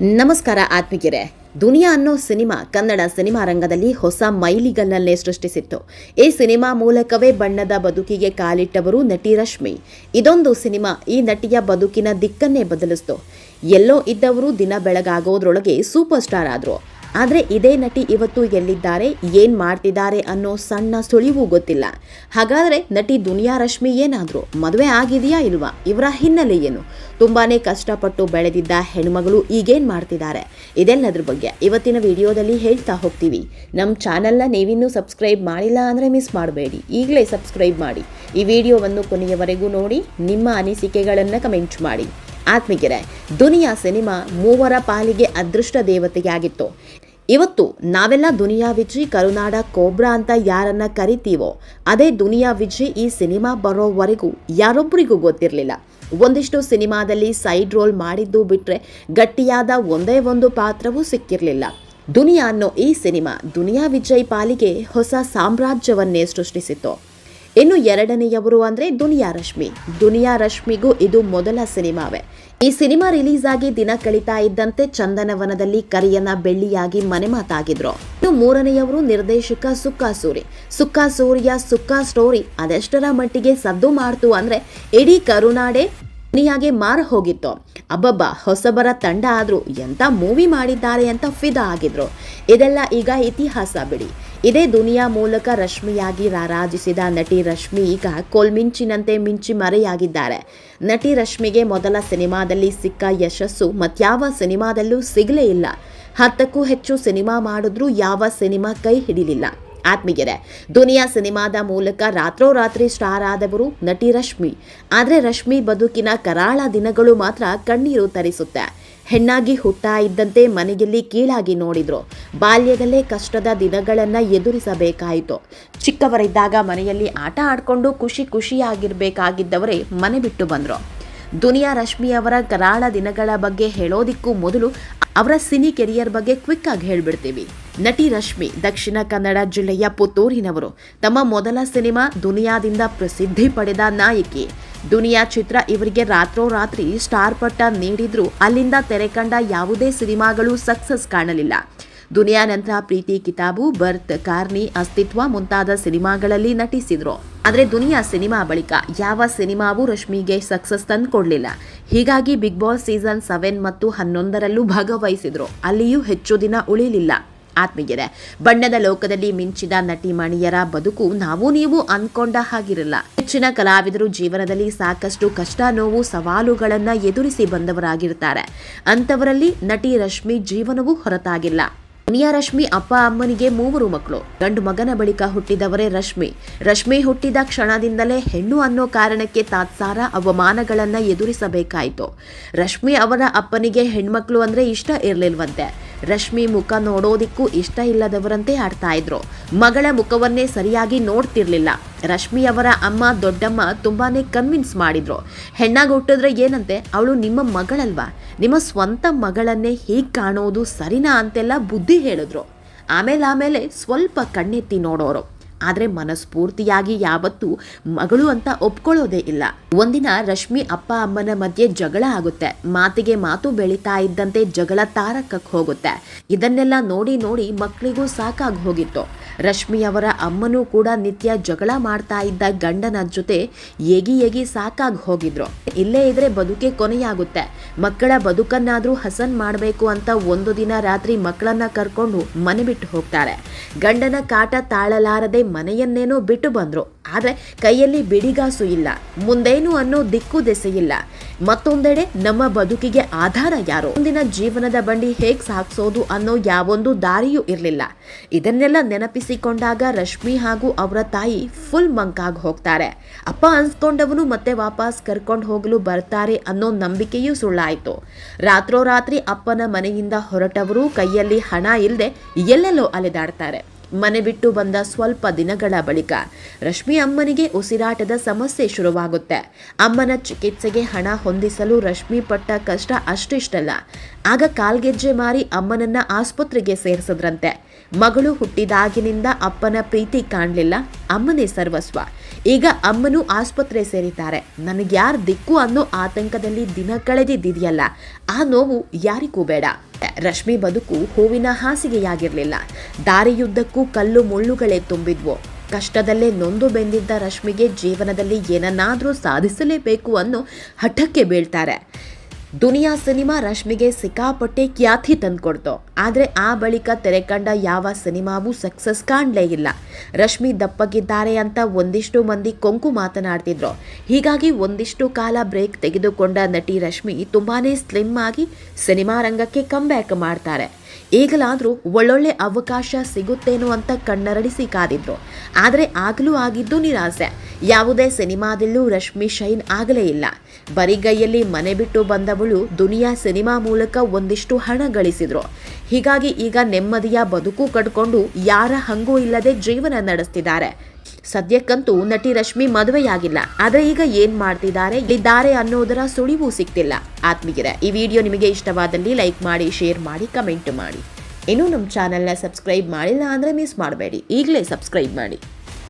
ನಮಸ್ಕಾರ ಆತ್ಮಿಕರೆ ದುನಿಯಾ ಅನ್ನೋ cinema Kannada cinema ರಂಗದಲ್ಲಿ ಹೊಸ ಮೈಲಿಗಲ್ಲನ್ನೇ ಸೃಷ್ಟಿಸಿತ್ತು. ಈ ಸಿನಿಮಾ ಮೂಲಕವೇ ಬಣ್ಣದ ಬದುಕಿಗೆ ಕಾಲಿಟ್ಟವರು ನಟಿ ರಶ್ಮಿ. ಇದೊಂದು ಸಿನಿಮಾ ಈ ನಟಿಯ ಬದುಕಿನ ದಿಕ್ಕನ್ನೇ ಬದಲಿಸ್ತು. ಎಲ್ಲೋ ಇದ್ದವರು ದಿನ ಬೆಳಗಾಗೋದ್ರೊಳಗೆ ಸೂಪರ್ ಸ್ಟಾರ್ ಆದ್ರು. ಆದರೆ ಇದೇ ನಟಿ ಇವತ್ತು ಎಲ್ಲಿದ್ದಾರೆ, ಏನು ಮಾಡ್ತಿದ್ದಾರೆ ಅನ್ನೋ ಸಣ್ಣ ಸುಳಿವು ಗೊತ್ತಿಲ್ಲ. ಹಾಗಾದರೆ ನಟಿ ದುನಿಯಾ ರಶ್ಮಿ ಏನಾದರೂ ಮದುವೆ ಆಗಿದೆಯಾ ಇಲ್ವಾ? ಇವರ ಹಿನ್ನೆಲೆ ಏನು? ತುಂಬಾ ಕಷ್ಟಪಟ್ಟು ಬೆಳೆದಿದ್ದ ಹೆಣ್ಮಗಳು ಈಗೇನು ಮಾಡ್ತಿದ್ದಾರೆ? ಇದೆಲ್ಲದ್ರ ಬಗ್ಗೆ ಇವತ್ತಿನ ವಿಡಿಯೋದಲ್ಲಿ ಹೇಳ್ತಾ ಹೋಗ್ತೀವಿ. ನಮ್ಮ ಚಾನಲ್ನ ನೀವಿನ್ನೂ ಸಬ್ಸ್ಕ್ರೈಬ್ ಮಾಡಿಲ್ಲ ಅಂದರೆ ಮಿಸ್ ಮಾಡಬೇಡಿ. ಈಗಲೇ ಸಬ್ಸ್ಕ್ರೈಬ್ ಮಾಡಿ. ಈ ವಿಡಿಯೋವನ್ನು ಕೊನೆಯವರೆಗೂ ನೋಡಿ, ನಿಮ್ಮ ಅನಿಸಿಕೆಗಳನ್ನು ಕಮೆಂಟ್ ಮಾಡಿ. ಆತ್ಮೀಗೆರೆ ದುನಿಯಾ ಸಿನಿಮಾ ಮೂವರ ಪಾಲಿಗೆ ಅದೃಷ್ಟ ದೇವತೆಯಾಗಿತ್ತು. ಇವತ್ತು ನಾವೆಲ್ಲ ದುನಿಯಾ ವಿಜಯ್ ಕರುನಾಡ ಕೋಬ್ರಾ ಅಂತ ಯಾರನ್ನ ಕರಿತೀವೋ, ಅದೇ ದುನಿಯಾ ವಿಜಯ್ ಈ ಸಿನಿಮಾ ಬರೋವರೆಗೂ ಯಾರೊಬ್ಬರಿಗೂ ಗೊತ್ತಿರಲಿಲ್ಲ. ಒಂದಿಷ್ಟು ಸಿನಿಮಾದಲ್ಲಿ ಸೈಡ್ ರೋಲ್ ಮಾಡಿದ್ದು ಬಿಟ್ಟರೆ ಗಟ್ಟಿಯಾದ ಒಂದೇ ಒಂದು ಪಾತ್ರವೂ ಸಿಕ್ಕಿರಲಿಲ್ಲ. ದುನಿಯಾ ಅನ್ನೋ ಈ ಸಿನಿಮಾ ದುನಿಯಾ ವಿಜಯ್ ಪಾಲಿಗೆ ಹೊಸ ಸಾಮ್ರಾಜ್ಯವನ್ನೇ ಸೃಷ್ಟಿಸಿತ್ತು. ಇನ್ನು ಎರಡನೆಯವರು ಅಂದ್ರೆ ದುನಿಯಾ ರಶ್ಮಿ. ದುನಿಯಾ ರಶ್ಮಿಗೂ ಇದು ಮೊದಲ ಸಿನಿಮಾವೇ. ಈ ಸಿನಿಮಾ ರಿಲೀಸ್ ಆಗಿ ದಿನ ಕಳೀತಾ ಇದ್ದಂತೆ ಚಂದನವನದಲ್ಲಿ ಕರಿಯನ ಬೆಳ್ಳಿಯಾಗಿ ಮನೆ ಮಾತಾಗಿದ್ರು. ಇನ್ನು ಮೂರನೆಯವರು ನಿರ್ದೇಶಕ ಸುಕ್ಕಾ ಸೂರಿ. ಸುಕ್ಕಾ ಸೂರಿಯ ಸುಕ್ಕಾ ಸ್ಟೋರಿ ಅದೆಷ್ಟರ ಮಟ್ಟಿಗೆ ಸದ್ದು ಮಾಡ್ತು ಅಂದ್ರೆ ಇಡೀ ಕರುನಾಡೆ ದುನಿಯಾಗೆ ಮಾರ ಹೋಗಿತ್ತು. ಅಬ್ಬಬ್ಬ, ಹೊಸಬರ ತಂಡ ಆದ್ರೂ ಎಂತ ಮೂವಿ ಮಾಡಿದ್ದಾರೆ ಅಂತ ಫಿದಾ ಆಗಿದ್ರು. ಇದೆಲ್ಲ ಈಗ ಇತಿಹಾಸ ಬಿಡಿ. ಇದೇ ದುನಿಯಾ ಮೂಲಕ ರಶ್ಮಿಯಾಗಿ ರಾರಾಜಿಸಿದ ನಟಿ ರಶ್ಮಿ ಈಗ ಕೋಲ್ಮಿಂಚಿನಂತೆ ಮಿಂಚಿ ಮರೆಯಾಗಿದ್ದಾರೆ. ನಟಿ ರಶ್ಮಿಗೆ ಮೊದಲ ಸಿನಿಮಾದಲ್ಲಿ ಸಿಕ್ಕ ಯಶಸ್ಸು ಮತ್ಯಾವ ಸಿನಿಮಾದಲ್ಲೂ ಸಿಗಲೇ ಇಲ್ಲ. ಹತ್ತಕ್ಕೂ ಹೆಚ್ಚು ಸಿನಿಮಾ ಮಾಡಿದ್ರೂ ಯಾವ ಸಿನಿಮಾ ಕೈ ಹಿಡಿಲಿಲ್ಲ. ಆತ್ಮೀಯರೇ, ದುನಿಯಾ ಸಿನಿಮಾದ ಮೂಲಕ ರಾತ್ರೋರಾತ್ರಿ ಸ್ಟಾರ್ ಆದವರು ನಟಿ ರಶ್ಮಿ. ಆದರೆ ರಶ್ಮಿ ಬದುಕಿನ ಕರಾಳ ದಿನಗಳು ಮಾತ್ರ ಕಣ್ಣೀರು ತರಿಸುತ್ತೆ. ಹೆಣ್ಣಾಗಿ ಹುಟ್ಟಾ ಇದ್ದಂತೆ ಮನೆಯಲ್ಲಿ ಕೀಳಾಗಿ ನೋಡಿದ್ರು. ಬಾಲ್ಯದಲ್ಲೇ ಕಷ್ಟದ ದಿನಗಳನ್ನ ಎದುರಿಸಬೇಕಾಯಿತು. ಚಿಕ್ಕವರಿದ್ದಾಗ ಮನೆಯಲ್ಲಿ ಆಟ ಆಡಿಕೊಂಡು ಖುಷಿ ಖುಷಿಯಾಗಿರ್ಬೇಕಾಗಿದ್ದವರೇ ಮನೆ ಬಿಟ್ಟು ಬಂದ್ರು. ದುನಿಯಾ ರಶ್ಮಿಯವರ ಕರಾಳ ದಿನಗಳ ಬಗ್ಗೆ ಹೇಳೋದಿಕ್ಕೂ ಮೊದಲು ಅವರ ಸಿನಿ ಕೆರಿಯರ್ ಬಗ್ಗೆ ಕ್ವಿಕ್ ಆಗಿ ಹೇಳ್ಬಿಡ್ತೀವಿ. ನಟಿ ರಶ್ಮಿ, ದಕ್ಷಿಣ ಕನ್ನಡ ಜಿಲ್ಲೆಯ ಪುತ್ತೂರಿನವರು. ತಮ್ಮ ಮೊದಲ ಸಿನಿಮಾ ದುನಿಯಾದಿಂದ ಪ್ರಸಿದ್ಧಿ ಪಡೆದ ನಾಯಕಿ. ದುನಿಯಾ ಚಿತ್ರ ಇವರಿಗೆ ರಾತ್ರೋರಾತ್ರಿ ಸ್ಟಾರ್ ಪಟ್ಟ ನೀಡಿದ್ರು. ಅಲ್ಲಿಂದ ತೆರೆಕಂಡ ಯಾವುದೇ ಸಿನಿಮಾಗಳು ಸಕ್ಸಸ್ ಕಾಣಲಿಲ್ಲ. ದುನಿಯಾ ನಂತರ ಪ್ರೀತಿ ಕಿತಾಬು ಬರ್ತ್ ಕಾರ್ನಿ, ಅಸ್ತಿತ್ವ ಮುಂತಾದ ಸಿನಿಮಾಗಳಲ್ಲಿ ನಟಿಸಿದ್ರು. ಆದರೆ ದುನಿಯಾ ಸಿನಿಮಾ ಬಳಿಕ ಯಾವ ಸಿನಿಮಾವೂ ರಶ್ಮಿಗೆ ಸಕ್ಸಸ್ ತಂದುಕೊಡಲಿಲ್ಲ. ಹೀಗಾಗಿ ಬಿಗ್ ಬಾಸ್ ಸೀಸನ್ ಸೆವೆನ್ ಮತ್ತು ಹನ್ನೊಂದರಲ್ಲೂ ಭಾಗವಹಿಸಿದ್ರು. ಅಲ್ಲಿಯೂ ಹೆಚ್ಚು ದಿನ ಉಳಿಲಿಲ್ಲ. ಆತ್ಮೀಯರೇ, ಬಣ್ಣದ ಲೋಕದಲ್ಲಿ ಮಿಂಚಿದ ನಟಿ ಮಣಿಯರ ಬದುಕು ನಾವು ನೀವು ಅನ್ಕೊಂಡ ಹಾಗಿರಲ್ಲ. ಹೆಚ್ಚಿನ ಕಲಾವಿದರು ಜೀವನದಲ್ಲಿ ಸಾಕಷ್ಟು ಕಷ್ಟ, ನೋವು, ಸವಾಲುಗಳನ್ನ ಎದುರಿಸಿ ಬಂದವರಾಗಿರ್ತಾರೆ. ಅಂತವರಲ್ಲಿ ನಟಿ ರಶ್ಮಿ ಜೀವನವೂ ಹೊರತಾಗಿಲ್ಲ. ಮುನಿಯಾ ರಶ್ಮಿ ಅಪ್ಪ ಅಮ್ಮನಿಗೆ ಮೂವರು ಮಕ್ಕಳು. ಗಂಡು ಮಗನ ಬಳಿಕ ಹುಟ್ಟಿದವರೇ ರಶ್ಮಿ. ರಶ್ಮಿ ಹುಟ್ಟಿದ ಕ್ಷಣದಿಂದಲೇ ಹೆಣ್ಣು ಅನ್ನೋ ಕಾರಣಕ್ಕೆ ತಾತ್ಸಾರ ಅವಮಾನಗಳನ್ನ ಎದುರಿಸಬೇಕಾಯಿತು. ರಶ್ಮಿ ಅವರ ಅಪ್ಪನಿಗೆ ಹೆಣ್ಮಕ್ಳು ಅಂದ್ರೆ ಇಷ್ಟ ಇರ್ಲಿಲ್ವಂತೆ. ರಶ್ಮಿ ಮುಖ ನೋಡೋದಿಕ್ಕೂ ಇಷ್ಟ ಇಲ್ಲದವರಂತೆ ಆಡ್ತಾ ಇದ್ರು. ಮಗಳ ಮುಖವನ್ನೇ ಸರಿಯಾಗಿ ನೋಡ್ತಿರ್ಲಿಲ್ಲ. ರಶ್ಮಿ ಅವರ ಅಮ್ಮ ದೊಡ್ಡಮ್ಮ ತುಂಬಾನೇ ಕನ್ವಿನ್ಸ್ ಮಾಡಿದ್ರು. ಹೆಣ್ಣಾಗಿ ಹುಟ್ಟಿದ್ರೆ ಏನಂತೆ? ಅವಳು ನಿಮ್ಮ ಮಗಳಲ್ವಾ? ನಿಮ್ಮ ಸ್ವಂತ ಮಗಳನ್ನೇ ಹೀಗೆ ಕಾಣೋದು ಸರಿನಾ ಅಂತೆಲ್ಲ ಬುದ್ಧಿ ಹೇಳಿದ್ರು. ಆಮೇಲೆ ಆಮೇಲೆ ಸ್ವಲ್ಪ ಕಣ್ಣೆತ್ತಿ ನೋಡೋರು. ಆದರೆ ಮನಸ್ಫೂರ್ತಿಯಾಗಿ ಯಾವತ್ತೂ ಮಗಳು ಅಂತ ಒಪ್ಕೊಳ್ಳೋದೇ ಇಲ್ಲ. ಒಂದಿನ ರಶ್ಮಿ ಅಪ್ಪ ಅಮ್ಮನ ಮಧ್ಯೆ ಜಗಳ ಆಗುತ್ತೆ. ಮಾತಿಗೆ ಮಾತು ಬೆಳೀತಾ ಇದ್ದಂತೆ ಜಗಳ ತಾರಕಕ್ಕೆ ಹೋಗುತ್ತೆ. ಇದನ್ನೆಲ್ಲ ನೋಡಿ ನೋಡಿ ಮಕ್ಕಳಿಗೂ ಸಾಕಾಗಿ ಹೋಗಿತ್ತು. ರಶ್ಮಿ ಅವರ ಅಮ್ಮನೂ ಕೂಡ ನಿತ್ಯ ಜಗಳ ಮಾಡ್ತಾ ಇದ್ದ ಗಂಡನ ಜೊತೆ ಎಗಿ ಎಗಿ ಸಾಕಾಗಿ ಹೋಗಿದ್ರು. ಇಲ್ಲೇ ಇದ್ರೆ ಬದುಕೆ ಕೊನೆಯಾಗುತ್ತೆ. ಮಕ್ಕಳ ಬದುಕನ್ನಾದ್ರೂ ಹಸನ್ ಮಾಡಬೇಕು ಅಂತ ಒಂದು ದಿನ ರಾತ್ರಿ ಮಕ್ಕಳನ್ನ ಕರ್ಕೊಂಡು ಮನೆ ಬಿಟ್ಟು ಹೋಗ್ತಾರೆ. ಗಂಡನ ಕಾಟ ತಾಳಲಾರದೆ ಮನೆಯನ್ನೇನೋ ಬಿಟ್ಟು ಬಂದ್ರು. ಆದ್ರೆ ಕೈಯಲ್ಲಿ ಬಿಡಿಗಾಸು ಇಲ್ಲ. ಮುಂದೇನು ಅನ್ನೋ ದಿಕ್ಕು ದೆಸೆಯಿಲ್ಲ. ಮತ್ತೊಂದೆಡೆ ನಮ್ಮ ಬದುಕಿಗೆ ಆಧಾರ ಯಾರು? ಮುಂದಿನ ಜೀವನದ ಬಂಡಿ ಹೇಗ್ ಸಾಗಿಸೋದು ಅನ್ನೋ ಯಾವೊಂದು ದಾರಿಯೂ ಇರಲಿಲ್ಲ. ಇದನ್ನೆಲ್ಲ ನೆನಪಿಸಿಕೊಂಡಾಗ ರಶ್ಮಿ ಹಾಗೂ ಅವರ ತಾಯಿ ಫುಲ್ ಮಂಕಾಗಿ ಹೋಗ್ತಾರೆ. ಅಪ್ಪ ಅನ್ಸ್ಕೊಂಡವನು ಮತ್ತೆ ವಾಪಸ್ ಕರ್ಕೊಂಡು ಹೋಗಲು ಬರ್ತಾರೆ ಅನ್ನೋ ನಂಬಿಕೆಯೂ ಸುಳ್ಳಾಯಿತು. ರಾತ್ರೋರಾತ್ರಿ ಅಪ್ಪನ ಮನೆಯಿಂದ ಹೊರಟವರು ಕೈಯಲ್ಲಿ ಹಣ ಇಲ್ಲದೆ ಎಲ್ಲೆಲ್ಲೋ ಅಲೆದಾಡ್ತಾರೆ. ಮನೆ ಬಿಟ್ಟು ಬಂದ ಸ್ವಲ್ಪ ದಿನಗಳ ಬಳಿಕ ರಶ್ಮಿ ಅಮ್ಮನಿಗೆ ಉಸಿರಾಟದ ಸಮಸ್ಯೆ ಶುರುವಾಗುತ್ತೆ. ಅಮ್ಮನ ಚಿಕಿತ್ಸೆಗೆ ಹಣ ಹೊಂದಿಸಲು ರಶ್ಮಿ ಪಟ್ಟ ಕಷ್ಟ ಅಷ್ಟಿಷ್ಟಲ್ಲ. ಆಗ ಕಾಲ್ಗೆಜ್ಜೆ ಮಾರಿ ಅಮ್ಮನನ್ನ ಆಸ್ಪತ್ರೆಗೆ ಸೇರಿಸಿದ್ರಂತೆ. ಮಗಳು ಹುಟ್ಟಿದಾಗಿನಿಂದ ಅಪ್ಪನ ಪ್ರೀತಿ ಕಾಣಲಿಲ್ಲ, ಅಮ್ಮನೇ ಸರ್ವಸ್ವ. ಈಗ ಅಮ್ಮನೂ ಆಸ್ಪತ್ರೆ ಸೇರಿದ್ದಾರೆ. ನನಗ್ಯಾರು ದಿಕ್ಕು ಅನ್ನೋ ಆತಂಕದಲ್ಲಿ ದಿನ ಕಳೆದಿದ್ದಿದೆಯಲ್ಲ, ಆ ನೋವು ಯಾರಿಗೂ ಬೇಡ. ರಶ್ಮಿ ಬದುಕು ಹೂವಿನ ಹಾಸಿಗೆಯಾಗಿರಲಿಲ್ಲ. ದಾರಿಯುದ್ದಕ್ಕೂ ಕಲ್ಲು ಮುಳ್ಳುಗಳೇ ತುಂಬಿದ್ವು. ಕಷ್ಟದಲ್ಲೇ ನೊಂದು ಬೆಂದಿದ್ದ ರಶ್ಮಿಗೆ ಜೀವನದಲ್ಲಿ ಏನನ್ನಾದರೂ ಸಾಧಿಸಲೇಬೇಕು ಅನ್ನೋ ಹಠಕ್ಕೆ ಬೀಳ್ತಾರೆ. ದುನಿಯಾ ಸಿನಿಮಾ ರಶ್ಮಿಗೆ ಸಿಕ್ಕಾಪಟ್ಟೆ ಖ್ಯಾತಿ ತಂದುಕೊಡ್ತು. ಆದರೆ ಆ ಬಳಿಕ ತೆರೆಕಂಡ ಯಾವ ಸಿನಿಮಾವೂ ಸಕ್ಸಸ್ ಕಾಣಲೇ ಇಲ್ಲ. ರಶ್ಮಿ ದಪ್ಪಗಿದ್ದಾರೆ ಅಂತ ಒಂದಿಷ್ಟು ಮಂದಿ ಕೊಂಕು ಮಾತನಾಡ್ತಿದ್ರು. ಹೀಗಾಗಿ ಒಂದಿಷ್ಟು ಕಾಲ ಬ್ರೇಕ್ ತೆಗೆದುಕೊಂಡ ನಟಿ ರಶ್ಮಿ ತುಂಬಾ ಸ್ಲಿಮ್ ಆಗಿ ಸಿನಿಮಾ ರಂಗಕ್ಕೆ ಕಮ್ಬ್ಯಾಕ್ ಮಾಡ್ತಾರೆ. ಈಗಲಾದರೂ ಒಳ್ಳೊಳ್ಳೆ ಅವಕಾಶ ಸಿಗುತ್ತೇನೋ ಅಂತ ಕಣ್ಣರಡಿಸಿ ಕಾದಿದ್ರು. ಆದರೆ ಆಗಲೂ ಆಗಿದ್ದು ನಿರಾಸೆ. ಯಾವುದೇ ಸಿನಿಮಾದಲ್ಲೂ ರಶ್ಮಿ ಶೈನ್ ಆಗಲೇ ಇಲ್ಲ. ಬರಿಗೈಯಲ್ಲಿ ಮನೆ ಬಿಟ್ಟು ಬಂದವಳು ದುನಿಯಾ ಸಿನಿಮಾ ಮೂಲಕ ಒಂದಿಷ್ಟು ಹಣ ಗಳಿಸಿದ್ರು. ಹೀಗಾಗಿ ಈಗ ನೆಮ್ಮದಿಯ ಬದುಕು ಕಟ್ಕೊಂಡು ಯಾರ ಹಂಗೂ ಇಲ್ಲದೆ ಜೀವನ ನಡೆಸ್ತಿದ್ದಾರೆ. ಸದ್ಯಕ್ಕಂತೂ ನಟಿ ರಶ್ಮಿ ಮದುವೆಯಾಗಿಲ್ಲ. ಆದ್ರೆ ಈಗ ಏನ್ ಮಾಡ್ತಿದ್ದಾರೆ ಇದ್ದಾರೆ ಅನ್ನೋದರ ಸುಳಿವು ಸಿಗ್ತಿಲ್ಲ. ಆತ್ಮೀಯರೇ, ಈ ವಿಡಿಯೋ ನಿಮಗೆ ಇಷ್ಟವಾದಲ್ಲಿ ಲೈಕ್ ಮಾಡಿ, ಶೇರ್ ಮಾಡಿ, ಕಮೆಂಟ್ ಮಾಡಿ. ಇನ್ನೂ ನಮ್ಮ ಚಾನೆಲ್ನ ಸಬ್ಸ್ಕ್ರೈಬ್ ಮಾಡಿಲ್ಲ ಅಂದ್ರೆ ಮಿಸ್ ಮಾಡಬೇಡಿ. ಈಗಲೇ ಸಬ್ಸ್ಕ್ರೈಬ್ ಮಾಡಿ.